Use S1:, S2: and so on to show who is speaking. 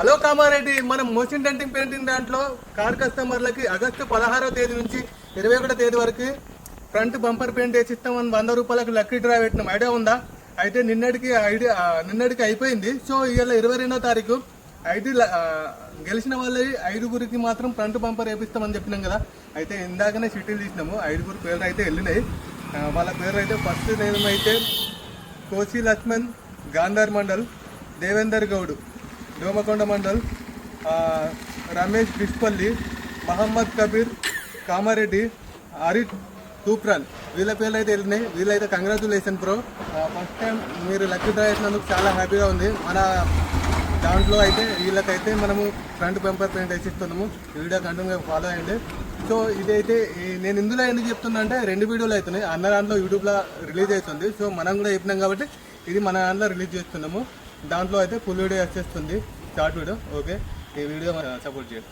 S1: Hello Kamareddy మనం motion denting painting దాంట్లో car కస్టమర్లకి ఆగస్టు పదహారో తేదీ నుంచి ఇరవై ఒకటో తేదీ వరకు ఫ్రంట్ బంపర్ పెయింట్ వేసి ఇస్తామని వంద రూపాయలకు లక్కీ డ్రా పెట్టినాం. ఐడియా ఉందా? అయితే నిన్నటికి ఐడియా నిన్నటికి అయిపోయింది. సో ఇవాళ ఇరవై రెండో తారీఖు ఐదు ల- గెలిచిన వాళ్ళ ఐదుగురికి మాత్రం ఫ్రంట్ బంపర్ వేపిస్తామని చెప్పినాం కదా. అయితే ఇందాకనే సిటీలు తీసినాము. ఐదుగురు పేర్లు అయితే వెళ్ళినాయి. వాళ్ళ పేర్లు అయితే ఫస్ట్ నేమ్ అయితే కోసి లక్ష్మణ్ గాంధార్ మండల్ దేవేందర్ గౌడ్. దోమకొండ మండల్ రమేష్ బిష్పల్లి మహమ్మద్ కబీర్ కామారెడ్డి అరిట్ తూప్రాల్. వీళ్ళ పేర్లు అయితే వెళ్ళినాయి వీళ్ళైతే కంగ్రాచులేషన్ బ్రో ఫస్ట్ టైం మీరు లక్కీ డ్రా చేసినందుకు చాలా హ్యాపీగా ఉంది. మన దాంట్లో అయితే వీళ్ళకైతే మనము ఫ్రంట్ బంపర్ పెయింట్ వేసిస్తున్నాము. వీడియో కంటిన్యూగా ఫాలో అయ్యండి సో ఇదైతే నేను ఇందులో ఎందుకు చెప్తున్నా అంటే రెండు వీడియోలు అవుతున్నాయి. అన్న దాంట్లో యూట్యూబ్లో రిలీజ్ అవుతుంది. సో మనం కూడా చెప్పినాం కాబట్టి ఇది మన దాంట్లో రిలీజ్ చేస్తున్నాము. దాంట్లో అయితే ఫుల్ వీడియో వచ్చేస్తుంది షార్ట్ వీడియో ఓకే ఈ వీడియో సపోర్ట్ చేయండి